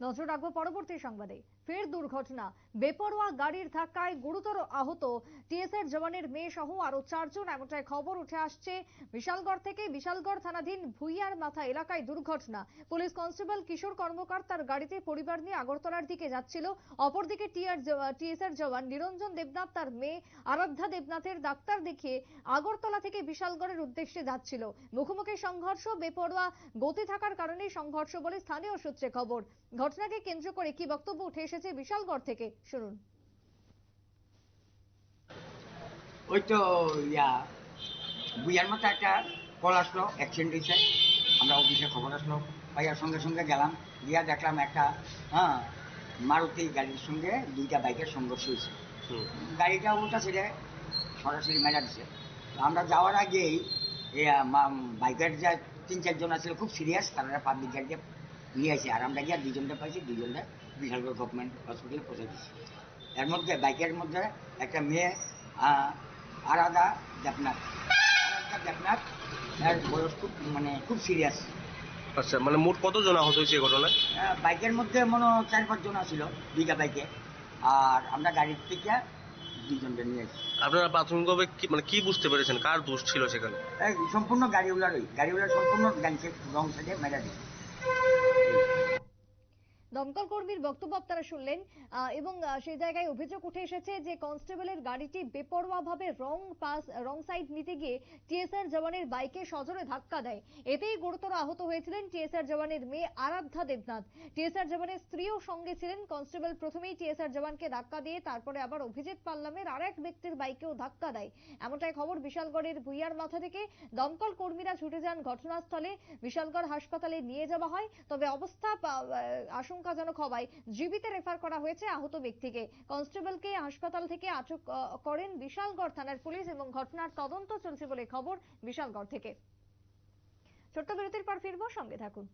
নজর রাখব পরবর্তী সংবাদে। ফের দুর্ঘটনা। বেপরোয়া গাড়ির ধাক্কায় গুরুতর আহত টিএসআর জওয়ানের মেয়ে সহ আরও চারজন, এমনটাই খবর উঠে আসছে বিশালগড় থেকে। বিশালগড় থানাধীন ভুইয়ার মাথা এলাকায় দুর্ঘটনা। পুলিশ কনস্টেবল কিশোর কর্মকার তার গাড়িতে পরিবার নিয়ে আগরতলার দিকে যাচ্ছিল। অপরদিকে টিআর টিএসআর জওয়ান নিরঞ্জন দেবনাথ, তার মেয়ে আরাধ্যা দেবনাথের ডাক্তার দেখিয়ে আগরতলা থেকে বিশালগড়ের উদ্দেশ্যে যাচ্ছিল। মুখোমুখি সংঘর্ষ, বেপরোয়া গতি থাকার কারণে সংঘর্ষ বলে স্থানীয় সূত্রে খবর। ঘটনাকে কেন্দ্র করে কি বক্তব্য উঠে এসেছে বিশালগড় থেকে? শুনুন। ওই তো ইয়া বুইয়ার মতো একটা কল আসলো অ্যাক্সিডেন্ট হয়েছে আমরা অফিসে খবর আসলো। ভাইয়ার সঙ্গে সঙ্গে গেলাম গিয়া দেখলাম একটা হ্যাঁ মারুতি গাড়ির সঙ্গে দুইটা বাইকের সংঘর্ষ হয়েছে গাড়িটা উল্টা ছেড়ে সরাসরি মেরা দিছে। আমরা যাওয়ার আগেই বাইকের যা তিন চারজন আছিল খুব সিরিয়াস তারা পাবলিক গাড়ি দিয়ে নিয়ে আসে আর আমরা গিয়া দুজনটা পাইছি দুজনটা বিশালগড় গভর্নমেন্ট হসপিটালে পৌঁছে দিচ্ছি এর মধ্যে বাইকের মধ্যে একটা মেয়ে আরাধা দেবনাথ। আরাধা দেবনাথ এর বয়স খুব মানে খুব সিরিয়াস আচ্ছা মানে মোট কতজন আহত হয়েছে এই ঘটনায়? বাইকের মধ্যে মনে চার পাঁচজন আছিল দুইটা বাইকে। আর আমরা গাড়ির থেকে দুইজনকে নিয়ে আসছি আপনারা প্রাথমিকভাবে কি মানে কি বুঝতে পেরেছেন? কার দোষ ছিল সেখানে? সম্পূর্ণ গাড়িওয়ালারই গাড়িওয়ালা সম্পূর্ণ গাড়িকে রং সাইডে মেরা দিচ্ছে দমকল কর্মীর বক্তব্য আপনারা শুনলেন এবং সেই জায়গায় অভিযোগ উঠে এসেছে যে কনস্টেবলের গাড়িটি বেপরোয়াভাবে রং পাস রং সাইড নিতে গিয়ে টিএসআর জওয়ানের বাইকে সজোরে ধাক্কা দেয়। এতেই গুরুতর আহত হয়েছিলেন টিএসআর জওয়ানের মেয়ে আরাধ্যা দেবনাথ। টিএসআর জওয়ানের স্ত্রীও সঙ্গে ছিলেন। কনস্টেবল প্রথমেই টিএসআর জওয়ানকে ধাক্কা দিয়ে তারপরে আবার অভিজিৎ পাল্লামের আর এক ব্যক্তির বাইকেও ধাক্কা দেয়। এমনটাই খবর বিশালগড়ের ভুইয়ার মাথা থেকে। দমকল কর্মীরা ছুটে যান ঘটনাস্থলে। বিশালগড় হাসপাতালে নিয়ে যাওয়া হয়। তবে অবস্থা আহ, আশঙ্কাজনক হওয়ায় জীবিতে রেফার করা হয়েছে আহত ব্যক্তিকে। কনস্টেবলকে হাসপাতাল থেকে আটক করেন বিশালগড় থানার পুলিশ এবং ঘটনার তদন্ত চলছে বলে খবর বিশালগড় থেকে। ছোট্ট বিরতির পর ফিরবো, সঙ্গে থাকুন।